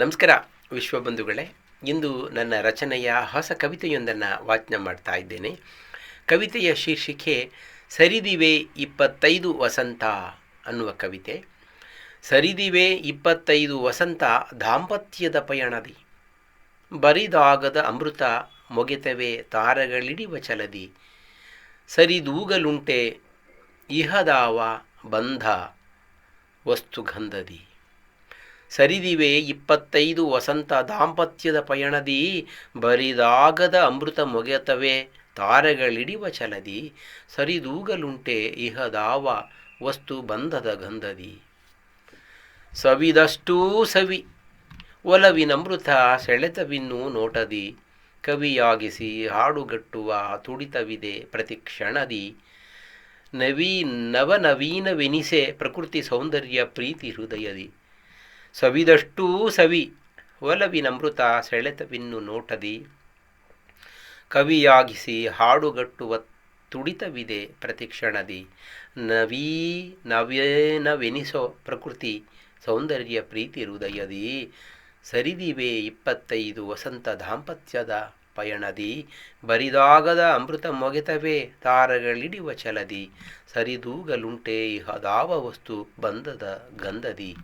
ನಮಸ್ಕಾರ ವಿಶ್ವಬಂಧುಗಳೇ ಇಂದು ನನ್ನ ರಚನೆಯ ಹೊಸ ಕವಿತೆಯೊಂದನ್ನು ವಾಚನ ಮಾಡ್ತಾ ಇದ್ದೇನೆ. ಕವಿತೆಯ ಶೀರ್ಷಿಕೆ, ಸರಿದಿವೆ ಇಪ್ಪತ್ತೈದು ವಸಂತ ಅನ್ನುವ ಕವಿತೆ. ಸರಿದಿವೆ ಇಪ್ಪತ್ತೈದು ವಸಂತ ದಾಂಪತ್ಯದ ಪಯಣದಿ. ಬರಿದಾಗದ ಅಮೃತ ಮೊಗೆತವೆ ತಾರಗಳಿಡಿವ ಚಲದಿ. ಸರಿದೂಗಲುಂಟೆ, ಇಹದಾವ ಬಂಧ, ವಸ್ತುಗಂಧದಿ. ಸರಿದಿವೆ ಇಪ್ಪತ್ತೈದು ವಸಂತ ದಾಂಪತ್ಯದ ಪಯಣದಿ, ಬರಿದಾಗದ ಅಮೃತ ಮೊಗೆತವೆ, ತಾರೆಗಳಿಡಿವ ಚಲದಿ, ಸರಿದೂಗಲುಂಟೆ ಇಹದಾವ ವಸ್ತು ಬಂಧದ ಗಂಧದಿ. ಸವಿದಷ್ಟೂ ಸವಿ ಒಲವಿನಮೃತ ಸೆಳೆತವಿನ್ನೂ ನೋಟದಿ, ಕವಿಯಾಗಿಸಿ ಹಾಡುಗಟ್ಟುವ ತುಡಿತವಿದೆ ಪ್ರತಿ ಕ್ಷಣದಿ. ನವೀ, ನವನವೀನವೆನಿಸೆ ಪ್ರಕೃತಿ ಸೌಂದರ್ಯ ಪ್ರೀತಿ ಹೃದಯದಿ. ಸವಿದಷ್ಟೂ ಸವಿ ಒಲವಿನಮೃತ ಸೆಳೆತವಿನ್ನು ನೋಟದಿ. ಕವಿಯಾಗಿಸಿ ಹಾಡುಗಟ್ಟುವ ತುಡಿತವಿದೆ ಪ್ರತಿಕ್ಷಣದಿ. ನವೀ ನವೇನವೆನಿಸೋ ಪ್ರಕೃತಿ, ಸೌಂದರ್ಯ ಪ್ರೀತಿ ಹೃದಯದಿ. ಸರಿದಿವೆ ಇಪ್ಪತ್ತೈದು ವಸಂತ ದಾಂಪತ್ಯದ ಪಯಣದಿ. ಬರಿದಾಗದ ಅಮೃತ ಮೊಗೆತವೇ ತಾರಗಳಿಡಿವ ಚಲದಿ. ಸರಿದೂಗಲುಂಟೆ ಇಹದಾವ ವಸ್ತು ಬಂದದ ಗಂಧದಿ.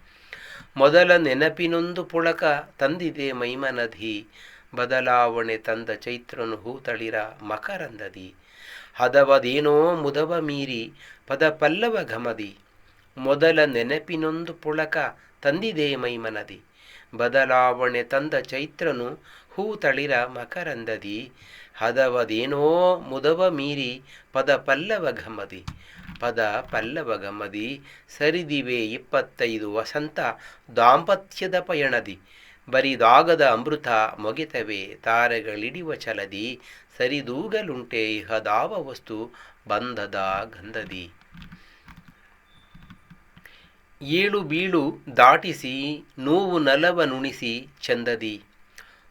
ಮೊದಲ ನೆನಪಿನೊಂದು ಪುಳಕ ತಂದಿದೆ ಮೈಮನದಿ. ಬದಲಾವಣೆ ತಂದ ಚೈತ್ರನು ಹೂತಳಿರ ಮಕರಂದದಿ. ಹದವದೇನೋ ಮುದವ ಮೀರಿ ಪದ ಪಲ್ಲವ ಘಮದಿ. ಮೊದಲ ನೆನಪಿನೊಂದು ಪುಳಕ ತಂದಿದೆ ಮೈಮನದಿ. ಬದಲಾವಣೆ ತಂದ ಚೈತ್ರನು ಹೂತಳಿರ ಮಕರಂದದಿ. ಹದವದೇನೋ ಮುದವ ಮೀರಿ ಪದ ಪಲ್ಲವ ಘಮದಿ. ಪದ ಪಲ್ಲವ ಗಮದಿ ಸರಿದಿವೆ ಇಪ್ಪತ್ತೈದು ವಸಂತ ದಾಂಪತ್ಯದ ಪಯಣದಿ. ಬರಿದಾಗದ ಅಮೃತ ಮೊಗೆತವೆ ತಾರೆಗಳಿಡಿವ ಚಲದಿ. ಸರಿದೂಗಲುಂಟೆ ಇಹದಾವ ವಸ್ತು ಬಂಧದ ಗಂಧದಿ. ಏಳು ಬೀಳು ದಾಟಿಸಿ ನೋವು ನಲವ ನುಣಿಸಿ ಚಂದದಿ.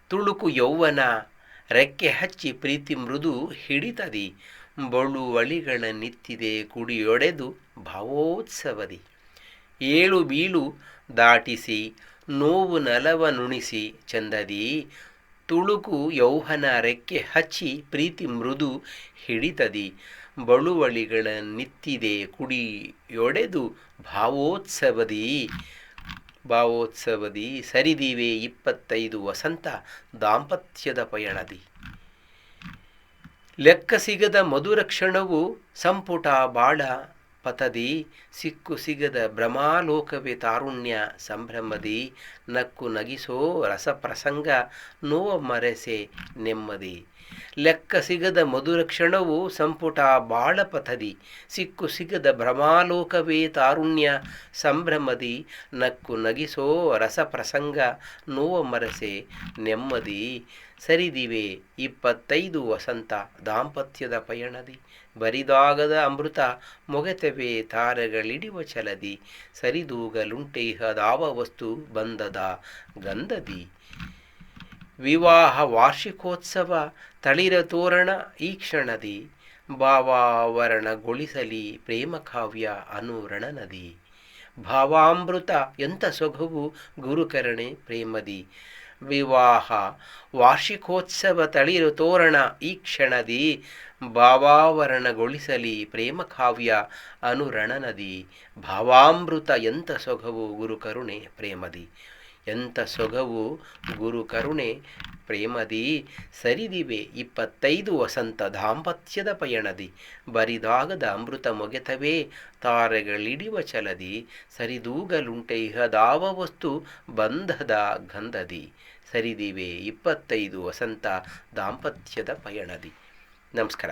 ತುಳುಕು ಯೌವನ ರೆಕ್ಕೆ ಹಚ್ಚಿ ಪ್ರೀತಿ ಮೃದು ಹಿಡಿತದಿ. ಬಳುವಳಿಗಳ ನಿತ್ತಿದೆ ಕುಡಿಯೊಡೆದು ಭಾವೋತ್ಸವದಿ. ಏಳು ಬೀಳು ದಾಟಿಸಿ, ನೋವು ನಲವ ನುಣಿಸಿ ಚಂದದಿ. ತುಳುಕು ಯೌಹನ ರೆಕ್ಕೆ ಹಚ್ಚಿ ಪ್ರೀತಿ ಮೃದು ಹಿಡಿತದಿ. ಬಳುವಳಿಗಳ ನಿತ್ತಿದೆ ಕುಡಿಯೊಡೆದು ಭಾವೋತ್ಸವದಿ. ಭಾವೋತ್ಸವದಿ ಸರಿದಿವೆ ಇಪ್ಪತ್ತೈದು ವಸಂತ ದಾಂಪತ್ಯದ ಪಯಣದಿ. ಲೆಕ್ಕ ಸಿಗದ ಮಧುರ ಕ್ಷಣವು ಸಂಪುಟ ಬಾಳ ಪತದಿ ಸಿಕ್ಕು ಸಿಗದ ಭ್ರಮಾಲೋಕವೇ ತಾರುಣ್ಯ ಸಂಭ್ರಮದಿ, ನಕ್ಕು ನಗಿಸೋ ರಸಪ್ರಸಂಗ ನೋವ ಮರೆಸೆ ನೆಮ್ಮದಿ. ಲೆಕ್ಕ ಸಿಗದ ಮಧುರ ಕ್ಷಣವು ಸಂಪುಟ ಬಾಳಪಥದಿ. ಸಿಕ್ಕು ಸಿಗದ ಭ್ರಮಾಲೋಕವೇ ತಾರುಣ್ಯ. ಸಂಭ್ರಮದಿ ನಕ್ಕು ನಗಿಸೋ ರಸಪ್ರಸಂಗ. ನೋವ ಮರಸೆ ನೆಮ್ಮದಿ ಸರಿದಿವೆ ಇಪ್ಪತ್ತೈದು ವಸಂತ. ದಾಂಪತ್ಯದ ಪಯಣದಿ. ಬರಿದಾಗದ ಅಮೃತ. ಮೊಗೆತವೆ ತಾರಗಳಿಡಿವ ಚಲದಿ. ಸರಿದೂಗಲುಂಟೇಹದಾವ ವಸ್ತು ಬಂದದ ಗಂಧದಿ. ವಿವಾಹ ವಾರ್ಷಿಕೋತ್ಸವ ತಳಿರ ತೋರಣ ಈ ಕ್ಷಣದಿ. ಭಾವಾವರಣಗೊಳಿಸಲಿ ಪ್ರೇಮ ಕಾವ್ಯ ಅನುರಣನದಿ ಭಾವಾಮೃತ ಎಂಥ ಸೊಗವು ಗುರುಕರಣೆ ಪ್ರೇಮದಿ. ವಿವಾಹ ವಾರ್ಷಿಕೋತ್ಸವ ತಳಿರು ತೋರಣ ಈ ಕ್ಷಣದಿ. ಭಾವಾವರಣಗೊಳಿಸಲಿ ಪ್ರೇಮ ಕಾವ್ಯ ಅನುರಣನದಿ ಭಾವಾಮೃತ ಎಂಥ ಸೊಗವು ಗುರುಕರುಣೆ ಪ್ರೇಮದಿ. ಎಂಥ ಸೊಗವು ಗುರು ಕರುಣೆ ಪ್ರೇಮದಿ ಸರಿದಿವೆ ಇಪ್ಪತ್ತೈದು ವಸಂತ ದಾಂಪತ್ಯದ ಪಯಣದಿ ಬರಿದಾಗದ ಅಮೃತ ಮೊಗೆತವೇ ತಾರೆಗಳಿಡಿವ ಚಲದಿ ಸರಿದೂಗಲುಂಟೆ ಇಹದಾವ ವಸ್ತು ಬಂಧದ ಗಂಧದಿ ಸರಿದಿವೆ ಇಪ್ಪತ್ತೈದು ವಸಂತ ದಾಂಪತ್ಯದ ಪಯಣದಿ. ನಮಸ್ಕಾರ.